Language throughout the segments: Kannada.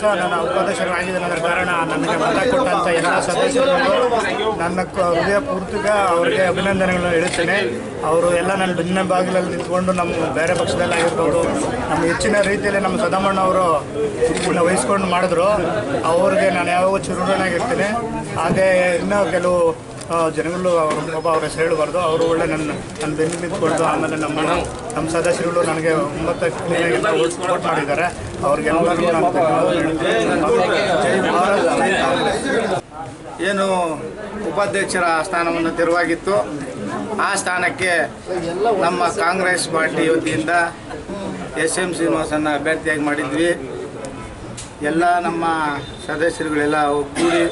ಸದಸ್ಯರಾಗಿದ್ದೇನೆ ಅದರ ಕಾರಣ ನನಗೆ ಮತ ಕೊಟ್ಟಂಥ ಎಲ್ಲ ಸದಸ್ಯರು ನನ್ನ ಹೃದಯ ಪೂರ್ತಿಗ ಅವರಿಗೆ ಅಭಿನಂದನೆಗಳನ್ನು ಹೇಳುತ್ತೇನೆ. ಅವರು ಎಲ್ಲ ನನ್ನ ಭಿನ್ನ ಬಾಗಿಲಲ್ಲಿ ನಿಂತ್ಕೊಂಡು ನಮ್ಮ ಬೇರೆ ಪಕ್ಷದಲ್ಲಾಗಿರ್ಬೋದು ನಮ್ಮ ಹೆಚ್ಚಿನ ರೀತಿಯಲ್ಲಿ ನಮ್ಮ ಸದಮಣ್ಣ ಅವರು ವಹಿಸ್ಕೊಂಡು ಮಾಡಿದ್ರು. ಅವ್ರಿಗೆ ನಾನು ಯಾವಾಗ ಚಿರುಡನಾಗಿರ್ತೀನಿ ಹಾಗೆ ಇನ್ನೂ ಕೆಲವು ಜನಗಳು ಅವ್ರ, ಒಬ್ಬ ಅವ್ರ ಹೆಸರು ಹೇಳಬಾರ್ದು. ಅವರು ಒಳ್ಳೆ ನನ್ನ ನನ್ನ ಬೆನ್ನು ನಿಂತ್ಕೊಂಡು ಆಮೇಲೆ ನಮ್ಮ ನಮ್ಮ ಸದಸ್ಯರುಗಳು ನನಗೆ ಒಂಬತ್ತು ಕ್ಲೀನಾಗೆಲ್ಲ ವೋಟ್ ಮಾಡಿದ್ದಾರೆ. ಅವ್ರಿಗೆಲ್ಲರಿಗೂ. ಏನು ಉಪಾಧ್ಯಕ್ಷರ ಸ್ಥಾನವನ್ನು ತೆರವಾಗಿತ್ತು. ಆ ಸ್ಥಾನಕ್ಕೆ ನಮ್ಮ ಕಾಂಗ್ರೆಸ್ ಪಾರ್ಟಿ ವತಿಯಿಂದ ಎಸ್ ಎಂ ಶ್ರೀನಿವಾಸನ್ನ ಅಭ್ಯರ್ಥಿಯಾಗಿ ಮಾಡಿದ್ವಿ. ಎಲ್ಲ ನಮ್ಮ ಸದಸ್ಯರುಗಳೆಲ್ಲ ಒಗ್ಗೂಡಿ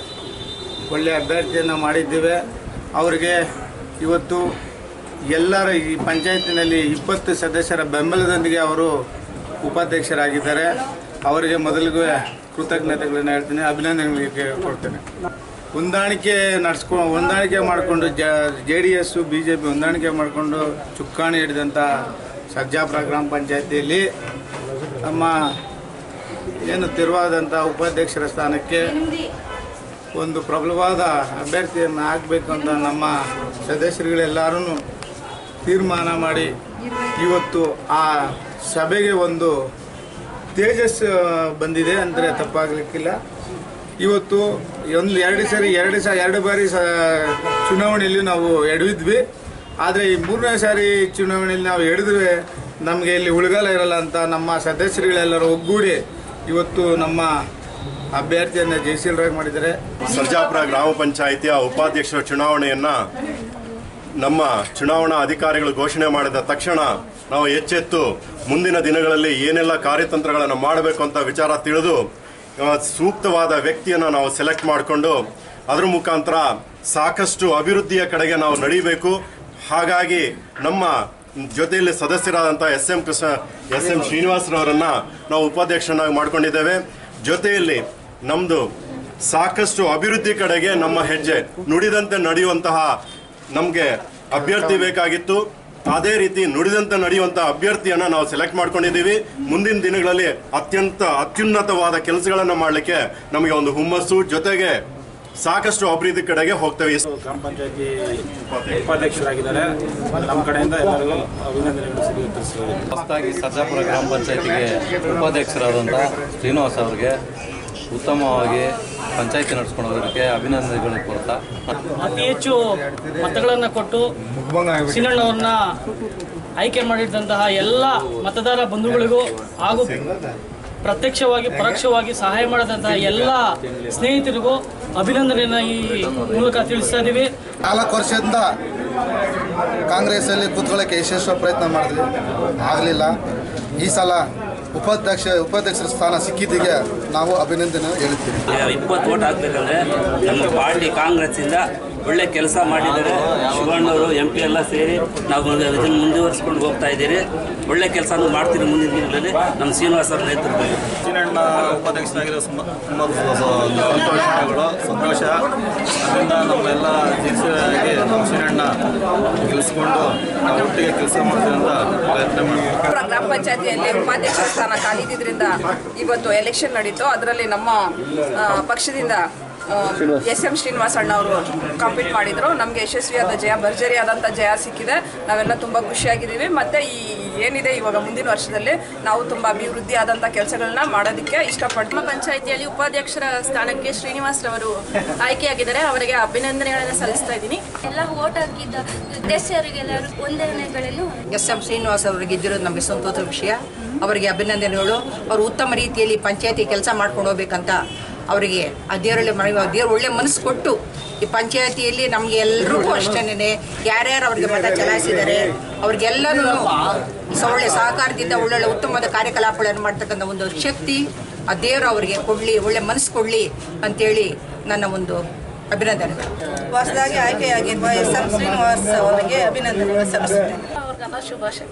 ಒಳ್ಳೆಯ ಅಭ್ಯರ್ಥಿಯನ್ನು ಮಾಡಿದ್ದೇವೆ. ಅವರಿಗೆ ಇವತ್ತು ಎಲ್ಲರ ಈ ಪಂಚಾಯತಿನಲ್ಲಿ ಇಪ್ಪತ್ತು ಸದಸ್ಯರ ಬೆಂಬಲದೊಂದಿಗೆ ಅವರು ಉಪಾಧ್ಯಕ್ಷರಾಗಿದ್ದಾರೆ. ಅವರಿಗೆ ಮೊದಲಿಗೆ ಕೃತಜ್ಞತೆಗಳನ್ನು ಹೇಳ್ತೀನಿ. ಅಭಿನಂದನೆಗಳಿಗೆ ಕೊಡ್ತೇನೆ ಹೊಂದಾಣಿಕೆ ನಡೆಸ್ಕೊ, ಹೊಂದಾಣಿಕೆ ಮಾಡಿಕೊಂಡು J D S B J P ಹೊಂದಾಣಿಕೆ ಮಾಡಿಕೊಂಡು ಚುಕ್ಕಾಣಿ ಹಿಡಿದಂಥ ಸರ್ಜಾಪುರ ಗ್ರಾಮ ಪಂಚಾಯತಿಯಲ್ಲಿ ನಮ್ಮ ಏನು ತಿರುವಾದಂಥ ಉಪಾಧ್ಯಕ್ಷರ ಸ್ಥಾನಕ್ಕೆ ಒಂದು ಪ್ರಬಲವಾದ ಅಭ್ಯರ್ಥಿಯನ್ನು ಆಗಬೇಕು ಅಂತ ನಮ್ಮ ಸದಸ್ಯರುಗಳೆಲ್ಲರೂ ತೀರ್ಮಾನ ಮಾಡಿ ಇವತ್ತು ಆ ಸಭೆಗೆ ಒಂದು ತೇಜಸ್ ಬಂದಿದೆ ಅಂದರೆ ತಪ್ಪಾಗಲಿಕ್ಕಿಲ್ಲ. ಇವತ್ತು ಒಂದು ಎರಡು ಸಾರಿ, ಎರಡು ಸ, ಎರಡು ಬಾರಿ ಸ, ಚುನಾವಣೆಯಲ್ಲಿ ನಾವು ಎಡವಿದ್ವಿ. ಆದರೆ ಈ ಮೂರನೇ ಸಾರಿ ಚುನಾವಣೆಯಲ್ಲಿ ನಾವು ಎಡಿದ್ರೆ ನಮಗೆ ಇಲ್ಲಿ ಉಳಿಗಾಲ ಇರಲ್ಲ ಅಂತ ನಮ್ಮ ಸದಸ್ಯರುಗಳೆಲ್ಲರೂ ಒಗ್ಗೂಡಿ ಇವತ್ತು ನಮ್ಮ ಅಭ್ಯರ್ಥಿಯನ್ನು ಜಯಶೀಲರಾಗಿ ಮಾಡಿದ್ದಾರೆ. ಸರ್ಜಾಪುರ ಗ್ರಾಮ ಪಂಚಾಯಿತಿಯ ಉಪಾಧ್ಯಕ್ಷರ ಚುನಾವಣೆಯನ್ನ ನಮ್ಮ ಚುನಾವಣಾ ಅಧಿಕಾರಿಗಳು ಘೋಷಣೆ ಮಾಡಿದ ತಕ್ಷಣ ನಾವು ಎಚ್ಚೆತ್ತು ಮುಂದಿನ ದಿನಗಳಲ್ಲಿ ಏನೆಲ್ಲ ಕಾರ್ಯತಂತ್ರಗಳನ್ನು ಮಾಡಬೇಕು ಅಂತ ವಿಚಾರ ತಿಳಿದು ಸೂಕ್ತವಾದ ವ್ಯಕ್ತಿಯನ್ನು ನಾವು ಸೆಲೆಕ್ಟ್ ಮಾಡಿಕೊಂಡು ಅದರ ಮುಖಾಂತರ ಸಾಕಷ್ಟು ಅಭಿವೃದ್ಧಿಯ ಕಡೆಗೆ ನಾವು ನಡೀಬೇಕು. ಹಾಗಾಗಿ ನಮ್ಮ ಜೊತೆಯಲ್ಲಿ ಸದಸ್ಯರಾದಂಥ S M Krishna, S M ಶ್ರೀನಿವಾಸರವರನ್ನು ನಾವು ಉಪಾಧ್ಯಕ್ಷರನ್ನಾಗಿ ಮಾಡ್ಕೊಂಡಿದ್ದೇವೆ. ಜೊತೆಯಲ್ಲಿ ನಮ್ಮದು ಸಾಕಷ್ಟು ಅಭಿವೃದ್ಧಿ ಕಡೆಗೆ ನಮ್ಮ ಹೆಜ್ಜೆ ನುಡಿದಂತೆ ನಡೆಯುವಂತಹ ನಮಗೆ ಅಭ್ಯರ್ಥಿ ಬೇಕಾಗಿತ್ತು. ಅದೇ ರೀತಿ ನುಡಿದಂತೆ ನಡೆಯುವಂತಹ ಅಭ್ಯರ್ಥಿಯನ್ನ ನಾವು ಸೆಲೆಕ್ಟ್ ಮಾಡ್ಕೊಂಡಿದ್ದೀವಿ. ಮುಂದಿನ ದಿನಗಳಲ್ಲಿ ಅತ್ಯಂತ ಅತ್ಯುನ್ನತವಾದ ಕೆಲಸಗಳನ್ನು ಮಾಡಲಿಕ್ಕೆ ನಮಗೆ ಒಂದು ಹುಮ್ಮಸ್ಸು. ಜೊತೆಗೆ ಸಾಕಷ್ಟು ಅಭಿವೃದ್ಧಿ ಕಡೆಗೆ ಹೋಗ್ತವೆ. ಗ್ರಾಮ ಪಂಚಾಯತಿ ಉಪಾಧ್ಯಕ್ಷರಾಗಿದ್ದಾರೆ. ನಮ್ಮ ಕಡೆಯಿಂದ ಎಲ್ಲರಿಗೂ ಅಭಿನಂದನೆಗಳು ಹೊಸದಾಗಿ ಸರ್ಜಾಪುರ ಗ್ರಾಮ ಪಂಚಾಯತಿಗೆ ಉಪಾಧ್ಯಕ್ಷರಾದಂಥ ಶ್ರೀನಿವಾಸ್ ಅವರಿಗೆ ಉತ್ತಮವಾಗಿ ಪಂಚಾಯತಿ ನಡೆಸ್ಕೊಂಡು ಹೋಗೋದಕ್ಕೆ ಅಭಿನಂದನೆಗಳನ್ನು ಕೊಡ್ತಾ ಅತಿ ಹೆಚ್ಚು ಮತಗಳನ್ನು ಕೊಟ್ಟು ಸಿನಣ್ಣವ್ರನ್ನ ಆಯ್ಕೆ ಮಾಡಿದಂತಹ ಎಲ್ಲ ಮತದಾರ ಬಂಧುಗಳಿಗೂ ಹಾಗೂ ಪ್ರತ್ಯಕ್ಷವಾಗಿ ಪರೋಕ್ಷವಾಗಿ ಸಹಾಯ ಮಾಡಿದಂತಹ ಎಲ್ಲ ಸ್ನೇಹಿತರಿಗೂ ಅಭಿನಂದನೆಯನ್ನು ಈ ಮೂಲಕ ತಿಳಿಸ್ತಾ ಇದ್ದೀವಿ ನಾಲ್ಕು ವರ್ಷದಿಂದ ಕಾಂಗ್ರೆಸ್ಸಲ್ಲಿ ಕೂತ್ಕೊಳ್ಳೋಕ್ಕೆ ಯಶಸ್ವ ಪ್ರಯತ್ನ ಮಾಡಿದ್ವಿ. ಆಗಲಿಲ್ಲ. ಈ ಸಲ ಉಪಾಧ್ಯಕ್ಷ ಉಪಾಧ್ಯಕ್ಷರ ಸ್ಥಾನ ಸಿಕ್ಕಿದ್ದಕ್ಕೆ ನಾವು ಅಭಿನಂದನೆ ಹೇಳ್ತೀವಿ. ಇಪ್ಪತ್ತು ಓಟ್ ಹಾಕ್ಬೇಕಂದ್ರೆ ನಮ್ಮ ಪಾರ್ಟಿ ಕಾಂಗ್ರೆಸ್ಸಿಂದ ಒಳ್ಳೆ ಕೆಲಸ ಮಾಡಿದ್ದಾರೆ. ಶಿವಣ್ಣವರು ಎಂ ಪಿ ಎಲ್ಲ ಸೇರಿ ನಾವು ಇದನ್ನು ಮುಂದುವರಿಸ್ಕೊಂಡು ಹೋಗ್ತಾ ಇದ್ದೀರಿ. ಒಳ್ಳೆ ಕೆಲಸನೂ ಮಾಡ್ತೀರಿ ಮುಂದಿನ ದಿನಗಳಲ್ಲಿ ನಮ್ಮ ಶ್ರೀನಿವಾಸ ಅವ್ರ ನೇತೃತ್ವದಲ್ಲಿ. ಚೀನಣ್ಣ ಉಪಾಧ್ಯಕ್ಷರಾಗಿರೋ ತುಂಬ ಸಂತೋಷಗಳು ಸಂತೋಷ. ಅದರಿಂದ ನಮ್ಮೆಲ್ಲ ಜೀರ್ಸಿಯಾಗಿ ನಮ್ಮ ಶ್ರೀನಣ್ಣ ಗೆಲ್ಲಿಸ್ಕೊಂಡು ನಾವು ಒಟ್ಟಿಗೆ ಕೆಲಸ ಮಾಡ್ತೀವಿ ಅಂತ ಪ್ರಯತ್ನ ಮಾಡ್ತೀವಿ. ಗ್ರಾಮ ಪಂಚಾಯತಿಯಲ್ಲಿ ಉಪಾಧ್ಯಕ್ಷ ಸ್ಥಾನ ಕಾಲಿದ್ದರಿಂದ ಇವತ್ತು ಎಲೆಕ್ಷನ್ ನಡೀತು. ಅದರಲ್ಲಿ ನಮ್ಮ ಪಕ್ಷದಿಂದ ಎಸ್ ಎಂ ಶ್ರೀನಿವಾಸ ಅಣ್ಣ ಅವರು ಕಾಂಪೀಟ್ ಮಾಡಿದ್ರು. ನಮಗೆ ಯಶಸ್ವಿಯಾದ ಜಯ ಭರ್ಜರಿಯಾದಂಥ ಜಯ ಸಿಕ್ಕಿದೆ. ನಾವೆಲ್ಲ ತುಂಬಾ ಖುಷಿಯಾಗಿದ್ದೀವಿ. ಮತ್ತೆ ಈ ಏನಿದೆ ಇವಾಗ ಮುಂದಿನ ವರ್ಷದಲ್ಲಿ ನಾವು ತುಂಬಾ ಅಭಿವೃದ್ಧಿ ಆದಂತ ಕೆಲಸಗಳನ್ನ ಮಾಡೋದಕ್ಕೆ ಇಷ್ಟಪಡ್ತೀವಿ. ನಮ್ಮ ಪಂಚಾಯಿತಿಯಲ್ಲಿ ಉಪಾಧ್ಯಕ್ಷರ ಸ್ಥಾನಕ್ಕೆ ಶ್ರೀನಿವಾಸ್ ರವರು ಆಯ್ಕೆಯಾಗಿದ್ದಾರೆ. ಅವರಿಗೆ ಅಭಿನಂದನೆಗಳನ್ನು ಸಲ್ಲಿಸ್ತಾ ಇದ್ದೀನಿ. ಎಲ್ಲ ಓಟ್ ಹಾಕಿದ್ದ ಸದಸ್ಯರಿಗೆಲ್ಲರೂ ವಂದನೆಗಳನ್ನು ಎಸ್ ಎಂ ಶ್ರೀನಿವಾಸ್ ಅವರಿಗೆ ಇದ್ದಿರೋದು ನಮಗೆ ಸಂತೋಷ ವಿಷಯ. ಅವರಿಗೆ ಅಭಿನಂದನೆಗಳು. ಅವರು ಉತ್ತಮ ರೀತಿಯಲ್ಲಿ ಪಂಚಾಯತಿ ಕೆಲಸ ಮಾಡ್ಕೊಂಡು ಹೋಗ್ಬೇಕಂತ ಅವರಿಗೆ ಆ ದೇವರಲ್ಲಿ ಮನವಿ ದೇವ್ರು ಒಳ್ಳೆ ಮನಸ್ಸು ಕೊಟ್ಟು ಈ ಪಂಚಾಯತಿಯಲ್ಲಿ ನಮಗೆ ಎಲ್ರಿಗೂ ಅಷ್ಟೇನೆ ಯಾರ್ಯಾರು ಅವ್ರಿಗೆ ಮತ ಚಲಾಯಿಸಿದ್ದಾರೆ ಅವ್ರಿಗೆಲ್ಲರೂ ಒಳ್ಳೆ ಸಹಕಾರದಿಂದ ಒಳ್ಳೊಳ್ಳೆ ಉತ್ತಮವಾದ ಕಾರ್ಯಕಲಾಪಗಳನ್ನು ಮಾಡ್ತಕ್ಕಂಥ ಒಂದು ಶಕ್ತಿ ಆ ದೇವರು ಅವರಿಗೆ ಕೊಡಲಿ ಒಳ್ಳೆ ಮನಸ್ಸು ಕೊಡಲಿ ಅಂತೇಳಿ ನನ್ನ ಒಂದು ಅಭಿನಂದನೆ. ಹೊಸದಾಗಿ ಆಯ್ಕೆಯಾಗಿರುವ ಎಸ್ ಎಂ ಶ್ರೀನಿವಾಸ್ ಅವರಿಗೆ ಅಭಿನಂದನೆ ಸಲ್ಲಿಸುತ್ತೇನೆ. ಶುಭಾಶಯ.